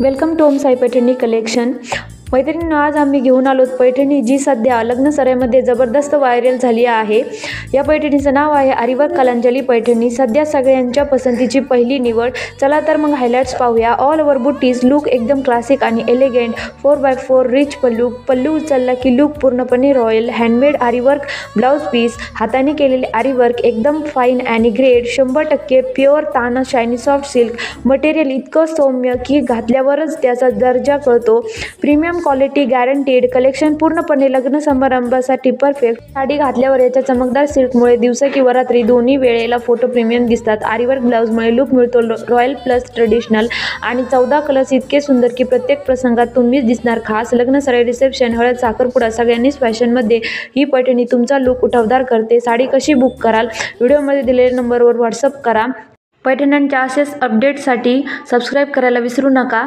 Welcome to Om Sai Paithani मैत्रिणी आज आम्ही घेऊन आलो पैठणी जी सध्या लग्न सराईमध्ये जबरदस्त व्हायरल झाली आहे. या पैठणीचं नाव आहे आरिवर कलांजली पैठणी. सध्या सगळ्यांच्या पसंतीची पहिली निवड. चला तर मग हायलाईट्स पाहूया. ऑल ओव्हर बुटीज लुक एकदम क्लासिक आणि elegant four by four rich pallu pallu उचलला की लुक पूर्णपणे royal handmade aari work blouse piece हाताने केलेले आरीवर्क एकदम फाईन आणि ग्रेड शंभर टक्के प्युअर ताना शायनी सॉफ्ट सिल्क मटेरियल इतकं सौम्य की घातल्यावरच त्याचा दर्जा कळतो. प्रीमियम क्वालिटी गॅरंटीड कलेक्शन पूर्णपणे लग्न समारंभासाठी परफेक्ट साडी घातल्यावर याच्या चमकदार सिल्कमुळे दिवसा किंवा रात्री दोन्ही वेळेला फोटो प्रीमियम दिसतात. आरीवर ब्लाऊजमुळे लुक मिळतो रॉयल प्लस ट्रेडिशनल आणि चौदा कलर्स इतके सुंदर की प्रत्येक प्रसंगात तुम्हीच दिसणार. खास लग्न सराई रिसेप्शन हळद साखरपुडा सगळ्यांनीच फॅशनमध्ये ही पैठणी तुमचा लुक उठावदार करते. साडी कशी बुक कराल? व्हिडिओमध्ये दिलेल्या नंबरवर व्हॉट्सअप करा. पैठण्यांच्या असेच अपडेटसाठी सबस्क्राईब करायला विसरू नका.